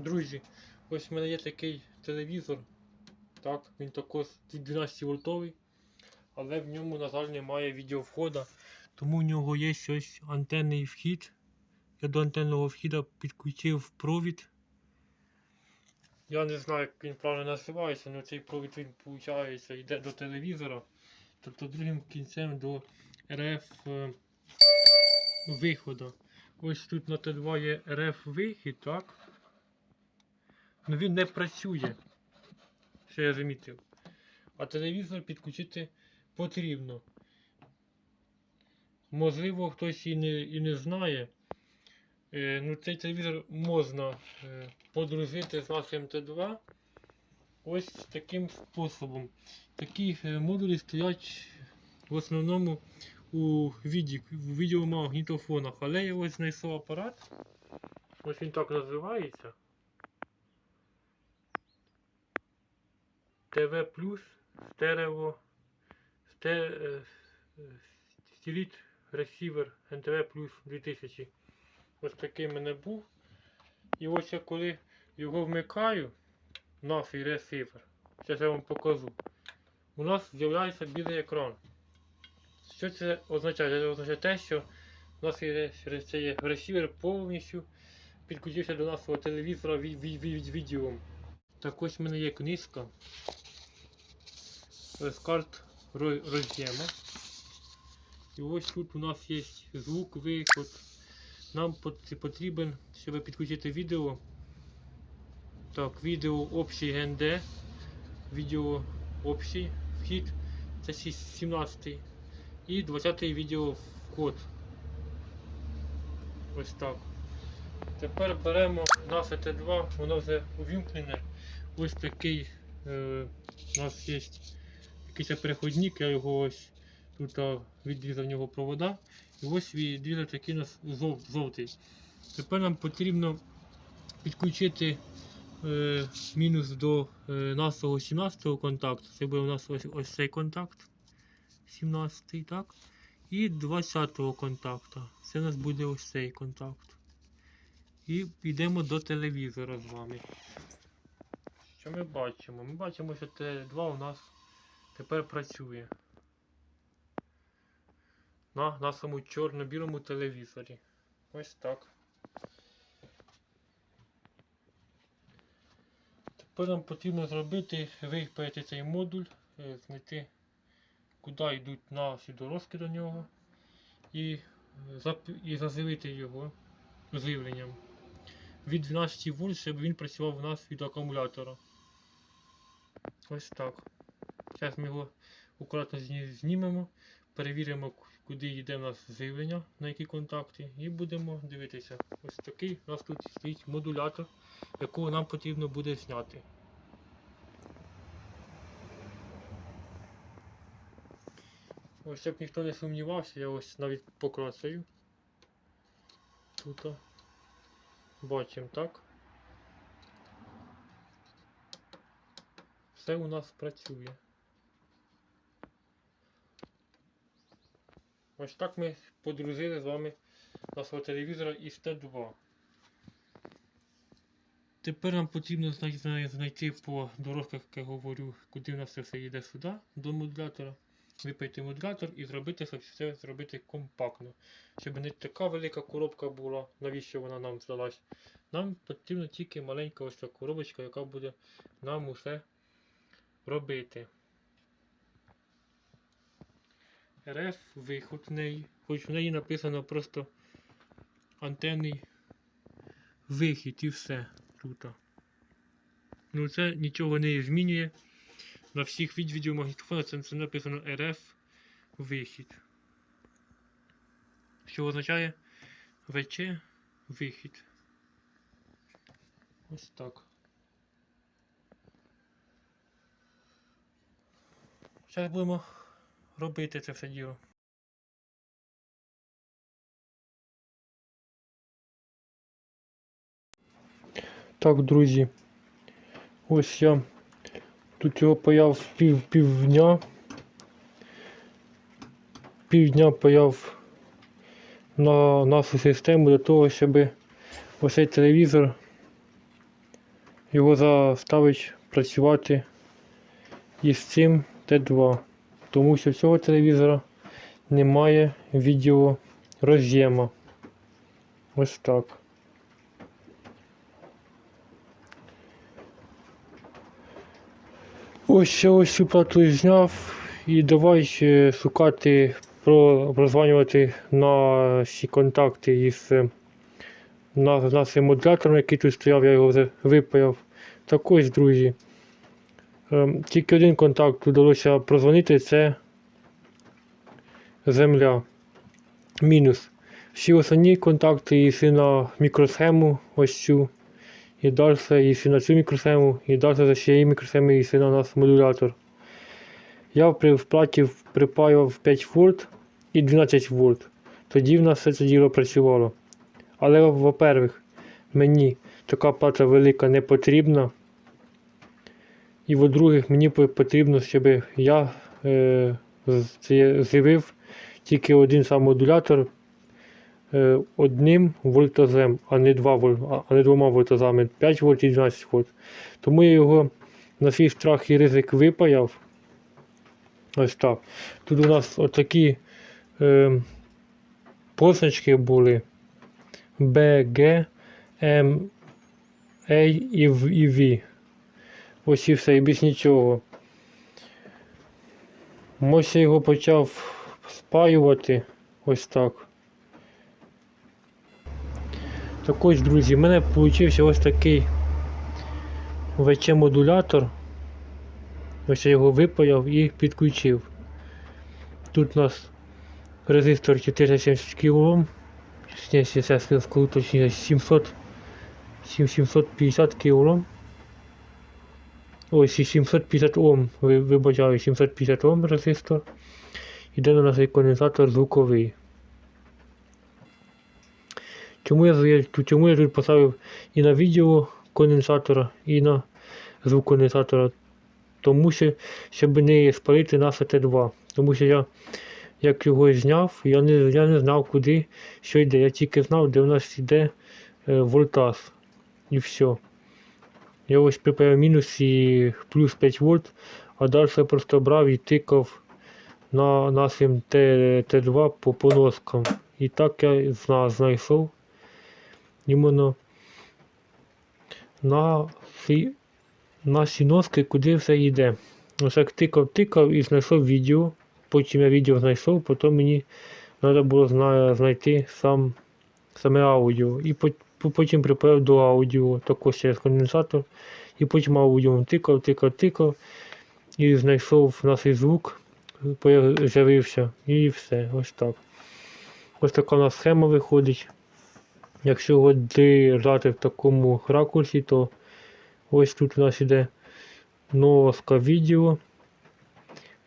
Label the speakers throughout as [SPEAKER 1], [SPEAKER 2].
[SPEAKER 1] Друзі, ось в мене є такий телевізор. Так, він також 12 вольтовий, але в ньому, на жаль, немає відеовхода, тому в нього є щось антенний вхід. Я до антенного вхіда підключив провід. Я не знаю, як він правильно називається, але цей провід він виходить, йде до телевізора, тобто другим кінцем до РФ е, виходу. Ось тут на Т2 є РФ вихід, так? Ну він не працює. Що я замітив. А телевізор підключити потрібно. Можливо, хтось і не, і не знає. Е, ну, цей телевізор можна е, подружити з нашим Т2 ось таким способом. Такі е, модулі стоять в основному у, відеомагнітофонах, але я ось знайшов апарат. Ось він так називається. ТВ плюс стерео сте, е, стіліт ресівер НТВ плюс 2000. Ось такий мене був. І ось я коли його вмикаю, наш ресівер, зараз я вам покажу. У нас з'являється білий екран. Що це означає? Це означає те, що є ресівер повністю підключився до нашого телевізора від, від, від, відео. Так ось в мене є книжка з карт ро- роз'єма. І ось тут у нас є звук, виход. Нам потрібен, щоб підключити відео. Так, відео общий ГНД. Відео общий вхід. Це 17 і 20 відео вход. Ось так. Тепер беремо наше Т2, воно вже увімкнене. Ось такий е, у нас є якийсь переходник, я його ось тут відрізав в нього провода. І ось відрізав такий у нас жов, жовтий. Тепер нам потрібно підключити е, мінус до е, нашого 17 контакту. Це буде у нас ось, ось цей контакт. 17 так? І 20 контакту. Це у нас буде ось цей контакт. І йдемо до телевізора з вами. Що ми бачимо? Ми бачимо, що Т2 у нас тепер працює. На нашому чорно-білому телевізорі. Ось так. Тепер нам потрібно зробити, виправити цей модуль, е, знайти, куди йдуть наші дорожки до нього, і, е, і заживити його живленням. Від 12 вольт, щоб він працював у нас від акумулятора. Ось так. Зараз ми його акуратно знімемо, перевіримо, куди йде у нас живлення, на які контакти, і будемо дивитися. Ось такий у нас тут стоїть модулятор, якого нам потрібно буде зняти. Ось щоб ніхто не сумнівався, я ось навіть покрасив. Тут. Бачимо, так? Все у нас працює. Ось так ми подрузили з вами нашого телевізора із Т2. Тепер нам потрібно знай- знай- знайти по дорожках, як я говорю, куди у нас все йде сюди, до модулятора. Випаяти модулятор і зробити, все зробити компактно. Щоб не така велика коробка була, навіщо вона нам здалась. Нам потрібна тільки маленька ось ця коробочка, яка буде нам усе робити. РФ виход в неї, хоч в неї написано просто антенний вихід і все тут. Ну це нічого не змінює. На всіх від відеомагнітофонах це, це написано РФ вихід. Що означає ВЧ вихід. Ось так. Зараз будемо робити це все діло. Так, друзі. Ось я тут його паяв пів півдня. Півдня паяв на нашу систему для того, щоб ось цей телевізор його заставить працювати із цим Т2. Тому що цього телевізора немає відео роз'єма. Ось так. Ось ще ось цю плату зняв і давай шукати, про, прозванювати наші контакти із на, нашим модулятором, який тут стояв, я його вже випаяв. Так ось, друзі. Ем, тільки один контакт вдалося прозвонити, це земля. Мінус. Всі основні контакти йшли на мікросхему, ось цю. І далі йшли на цю мікросхему, і далі за цієї мікросхеми йшли на нас модулятор. Я при вплаті припаював 5 вольт і 12 вольт. Тоді в нас все це діло працювало. Але, во-первых, мені така плата велика не потрібна. І во-других, мені потрібно, щоб я е, з'явив тільки один сам модулятор е, одним вольтозем, а не, два, вольт, а- не двома вольтозами 5 вольт і 12 вольт. Тому я його на свій страх і ризик випаяв. Ось так. Тут у нас отакі е, позначки були B, G, M, A і V. Ось і все, і без нічого. Ось я його почав спаювати ось так. Так ось, друзі, в мене вийшов ось такий ВЧ-модулятор. Ось я його випаяв і підключив. Тут у нас резистор 470 кОм. Точніше 700 750 кОм. Ось і 750 Ом, вибачаю, 750 Ом резистор. Іде на нас конденсатор звуковий. Чому я, чому я тут поставив і на відео конденсатора, і на звук конденсатора? Тому що, щоб не спалити нас Т2. Тому що я, як його зняв, я не, я не знав, куди що йде. Я тільки знав, де в нас йде е, вольтаж. І все. Я ось припаяв мінус і плюс 5 вольт, а далі я просто брав і тикав на нашим Т, Т2 по поноскам. І так я знайшов іменно на ці, наші носки, куди все йде. Ось як тикав, тикав і знайшов відео. Потім я відео знайшов, потім мені треба було знайти сам, саме аудіо. І потім припаяв до аудіо, також через конденсатор. І потім аудіо тикав, тикав, тикав. І знайшов наш звук, з'явився. І все, ось так. Ось така у нас схема виходить. Якщо держати в такому ракурсі, то ось тут у нас іде носка відео,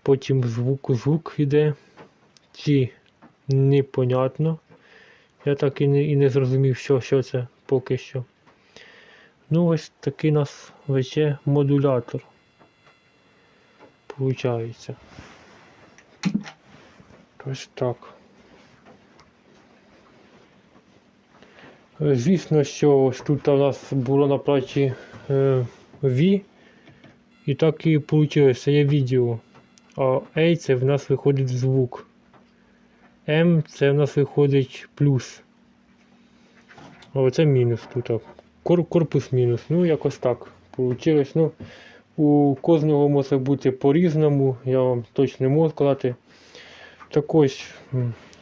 [SPEAKER 1] потім звук, звук іде. Ці непонятно. Я так і не, і не зрозумів, що, що це поки що. Ну, ось такий у нас ВЧ модулятор. Получається. Ось так. Звісно, що ось тут у нас було на платі е, V, і так і вийшло, є відео. А A це в нас виходить звук. M це в нас виходить плюс. А оце мінус тут. Кор, корпус мінус. Ну, якось так. Получилось. Ну, у кожного може бути по-різному, я вам точно не можу сказати. Так ось,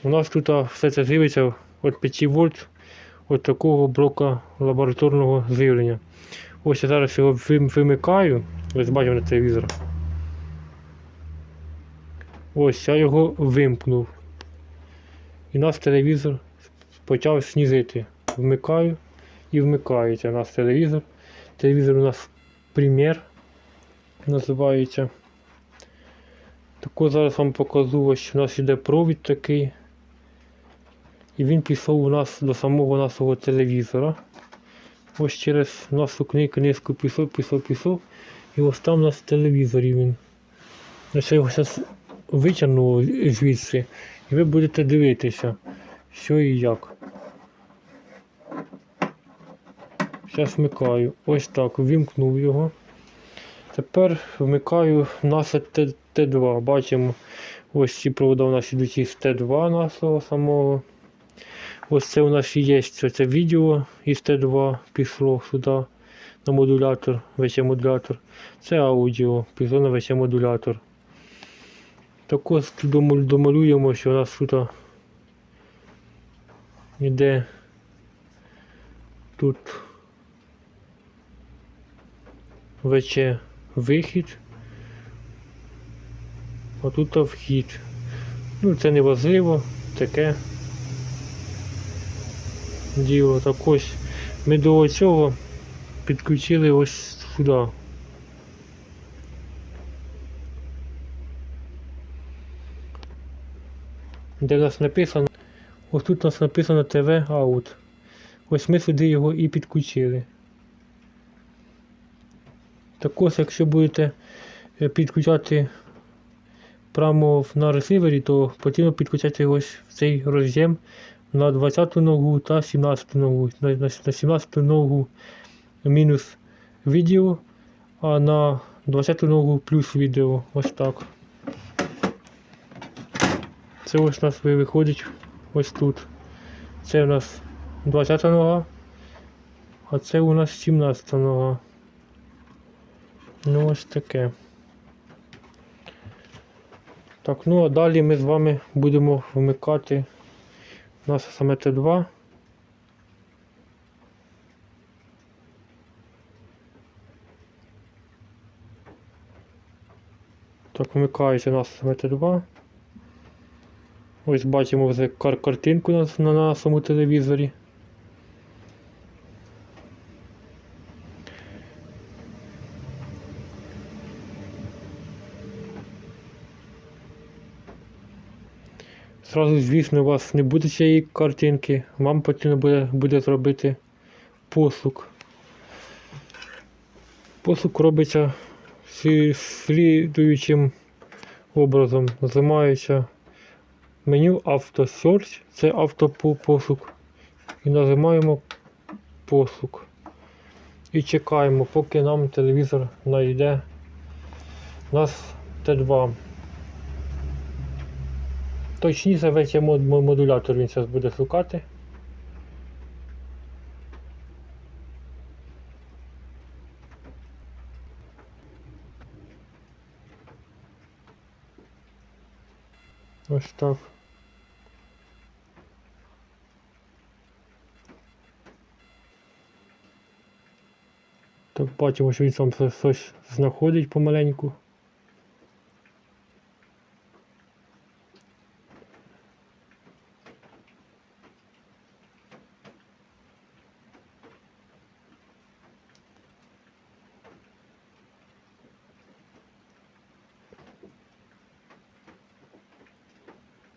[SPEAKER 1] у нас тут все це живиться від 5 вольт от такого блока лабораторного живлення. Ось я зараз його вимикаю. Ось бачимо на телевізор. Ось я його вимкнув. І наш телевізор почав снізити. Вмикаю і вмикається наш телевізор. Телевізор у нас прем'єр називається. Тако зараз вам покажу, ось у нас іде провід такий. І він пішов у нас до самого нашого телевізора. Ось через нашу кни- книжку пішов, пішов, пішов. І ось там у нас в телевізорі він. Я його зараз витягну звідси. І ви будете дивитися, що і як. Зараз вмикаю. Ось так, ввімкнув його. Тепер вмикаю нас Т- Т2. Бачимо, ось ці провода у нас ідуть із Т2 нашого самого. Ось це у нас є це, відео із Т2 пішло сюди на модулятор, ВЧ-модулятор. Це аудіо, пішло на ВЧ-модулятор. Також домалюємо, що у нас тут іде тут ВЧ вихід, а тут вхід. Ну, це не важливо, таке діло. Так ось ми до цього підключили ось сюди. Де нас написано, ось тут у нас написано TV Out. Ось ми сюди його і підключили. Також, якщо будете е, підключати прямо на ресивері, то потрібно підключати ось цей роз'єм на 20 ногу та 17 ногу. На 17 ногу мінус відео, а на 20 ногу плюс відео. Ось так. Це ось у нас ви- виходить ось тут. Це у нас 20 нога, а це у нас 17 нога. Ну ось таке. Так, ну а далі ми з вами будемо вмикати наше саме Т2. Так, вмикається у нас саме Т2. Ось бачимо вже кар картинку на, на нашому телевізорі. Зразу, звісно, у вас не буде цієї картинки, вам потрібно буде, буде зробити послуг. Послуг робиться слідуючим образом. Нажимається меню Search, це автопослуг. І нажимаємо послуг. І чекаємо, поки нам телевізор знайде нас Т2. Точніше, весь мод- модулятор він зараз буде шукати. Ось так. Бачимо, що він там щось- знаходить помаленьку.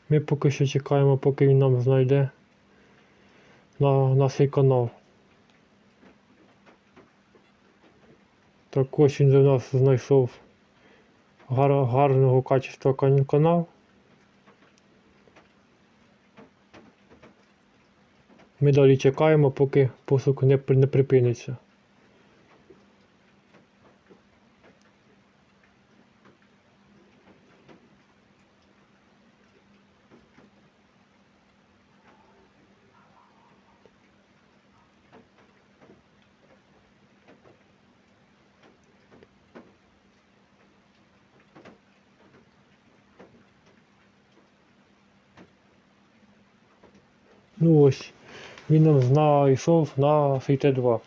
[SPEAKER 1] Ми поки що чекаємо, поки він нам знайде на наш канал. Так ось він для нас знайшов гар, гарного качества кан- канал. Ми далі чекаємо, поки посук не, не припиниться. Ну ось, він нам знайшов на т 2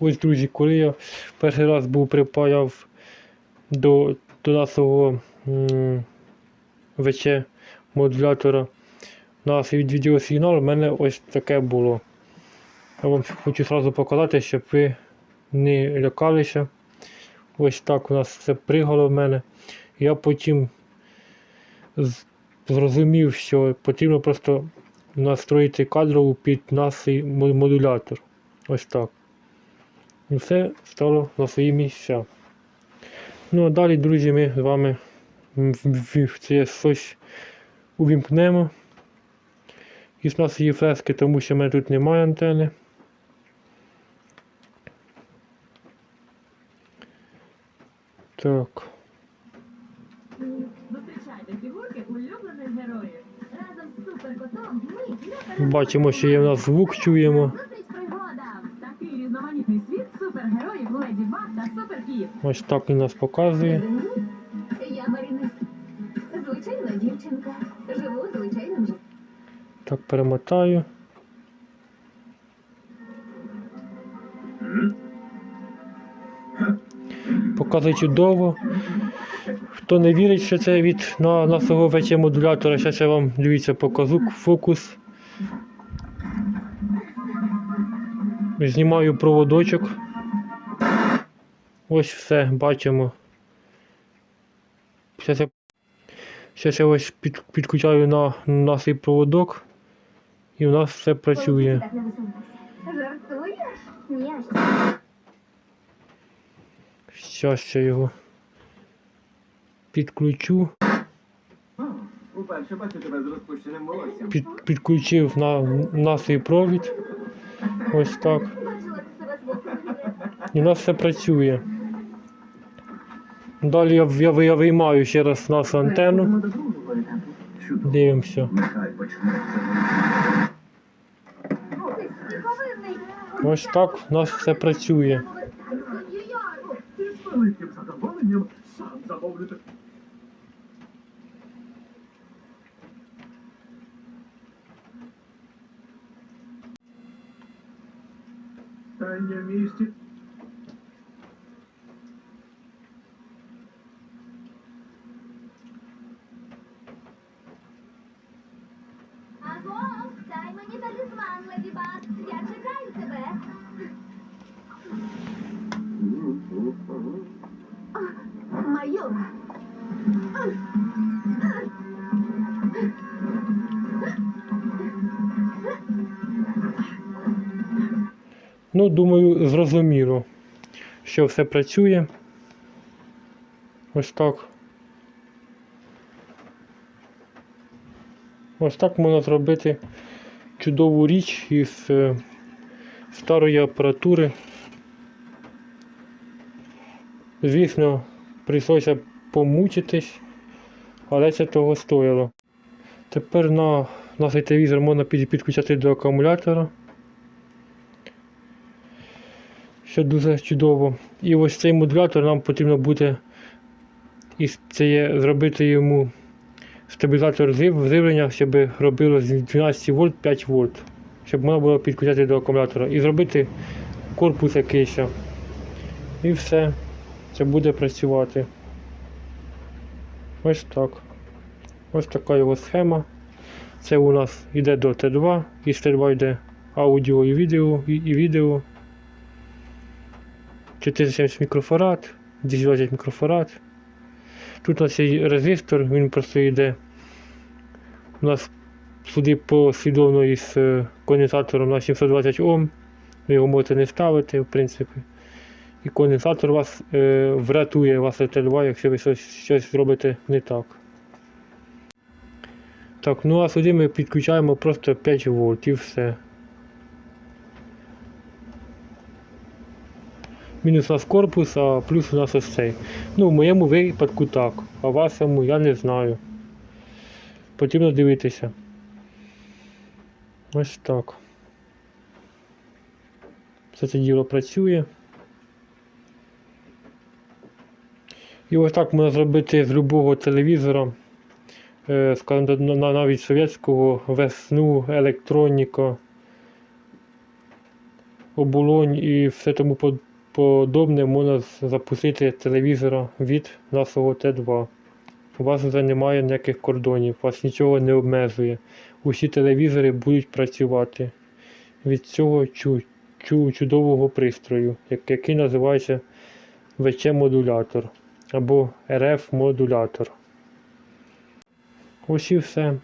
[SPEAKER 1] Ось, друзі, коли я перший раз був припаяв до, до нашого м, ВЧ модулятора наш від відеосигнал, в мене ось таке було. Я вам хочу одразу показати, щоб ви не лякалися. Ось так у нас все пригало в мене. Я потім зрозумів, що потрібно просто настроїти кадрову під наш модулятор. Ось так. І все стало на свої місця. Ну а далі, друзі, ми з вами це щось увімкнемо. І в нас є фрески, тому що в мене тут немає антени. Так. Бачимо, що є в нас звук, чуємо. Ось так він нас показує.
[SPEAKER 2] Я Марина. Звичайна дівчинка. Живу звичайним.
[SPEAKER 1] Так перемотаю. Показує чудово. Хто не вірить, що це від на нашого ВЧ модулятора, зараз я вам дивіться покажу фокус. Знімаю проводочок. Ось все, бачимо. Зараз я, зараз я ось під, підключаю на наш проводок. І у нас все працює. Зараз я його підключу. Під, підключив на наш провід. Ось так. І у нас все працює. Далі я, я, я виймаю ще раз нашу антенну. Дивимося. Ось так у нас все працює.
[SPEAKER 3] Ти з великим задоволенням сам замовлю так. Таня місті.
[SPEAKER 1] Ну, думаю, зрозуміло, що все працює. Ось так. Ось так можна зробити чудову річ із е, старої апаратури. Звісно, прийшлося помучитись, але це того стоїло. Тепер на наш телевізор можна підключати до акумулятора що дуже чудово. І ось цей модулятор нам потрібно буде із це є, зробити йому стабілізатор живлення, щоб робило з 12 вольт 5 вольт, щоб можна було підключати до акумулятора. І зробити корпус якийсь. І все. Це буде працювати. Ось так. Ось така його схема. Це у нас йде до Т2, із Т2 йде аудіо і відео, і, і відео. 470 мікрофарад, 220 мікрофарад. Тут у нас є резистор, він просто йде. У нас сюди послідовно із е, конденсатором на 720 Ом. Ви його можете не ставити, в принципі. І конденсатор вас е, врятує вас Т2, якщо ви щось, щось зробите не так. Так, ну а сюди ми підключаємо просто 5 вольт і все. Мінус у нас корпус, а плюс у нас ось цей. Ну, в моєму випадку так, а вашому я не знаю. Потрібно дивитися. Ось так. Все це діло працює. І ось так можна зробити з любого телевізора, е, скажімо, на- на- навіть совєтського, весну, електроніка, оболонь і все тому под- подобне можна запустити телевізора від нашого Т2. У вас вже немає ніяких кордонів, вас нічого не обмежує. Усі телевізори будуть працювати від цього чу- чу- чудового пристрою, який називається ВЧ-модулятор або РФ-модулятор. Ось і все.